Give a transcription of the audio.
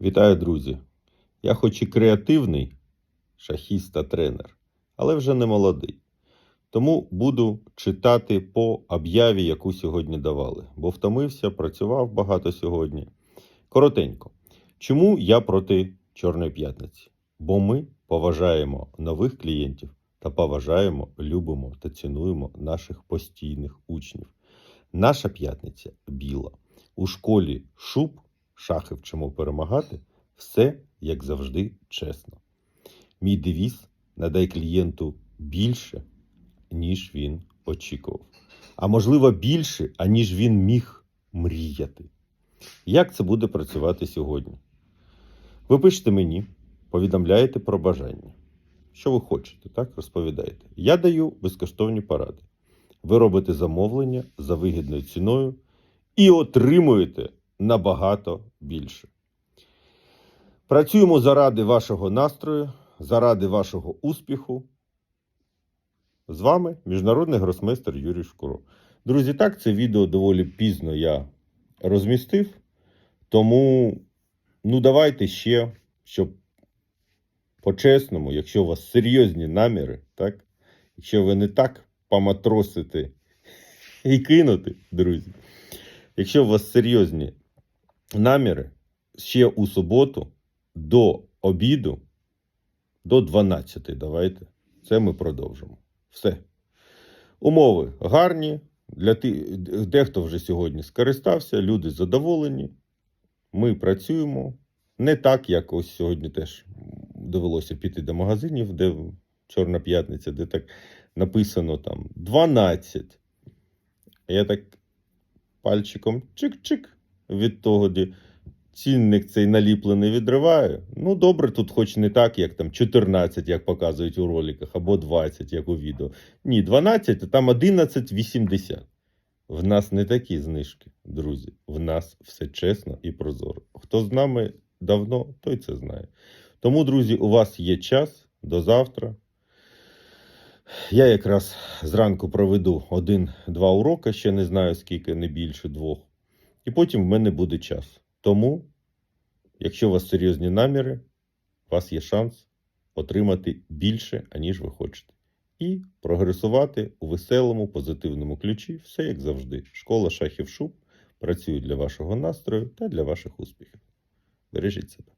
Вітаю, друзі! Я хоч і креативний шахіст та тренер, але вже не молодий. Тому буду читати по об'яві, яку сьогодні давали, бо втомився, працював багато сьогодні. Коротенько. Чому я проти Чорної п'ятниці? Бо ми поважаємо нових клієнтів та поважаємо, любимо та цінуємо наших постійних учнів. Наша п'ятниця біла. У школі шуб, шахи вчимо перемагати, все як завжди чесно. Мій девіз надай клієнту більше, ніж він очікував. А можливо, більше, аніж він міг мріяти. Як це буде працювати сьогодні? Ви пишете мені, повідомляєте про бажання. Що ви хочете, так? Розповідаєте. Я даю безкоштовні поради. Ви робите замовлення за вигідною ціною і отримуєте набагато більше. Працюємо заради вашого настрою, заради вашого успіху. З вами міжнародний гросмейстер Юрій Шкуро. Друзі, так, це відео доволі пізно я розмістив. Тому, ну, давайте ще, щоб по-чесному, якщо у вас серйозні наміри, так? Якщо ви не так поматросите і кинути, друзі. Якщо у вас серйозні наміри, ще у суботу до обіду, до 12 давайте. Це ми продовжимо. Все. Умови гарні. Для ти... Дехто вже сьогодні скористався, люди задоволені. Ми працюємо. Не так, як ось сьогодні теж довелося піти до магазинів, де Чорна п'ятниця, де так написано там 12. А Я так пальчиком чик-чик від де цінник цей наліплений відриваю. Ну, добре, тут хоч не так, як там 14, як показують у роликах, або 20, як у відео. Ні, 12, а там 11,80. В нас не такі знижки, друзі. В нас все чесно і прозоро. Хто з нами давно, той це знає. Тому, друзі, у вас є час до завтра. Я якраз зранку проведу один-два уроки, ще не знаю скільки, не більше двох. І потім в мене буде час. Тому, якщо у вас серйозні наміри, у вас є шанс отримати більше, аніж ви хочете. І прогресувати у веселому, позитивному ключі, все як завжди. Школа шахів шуб працює для вашого настрою та для ваших успіхів. Бережіть себе.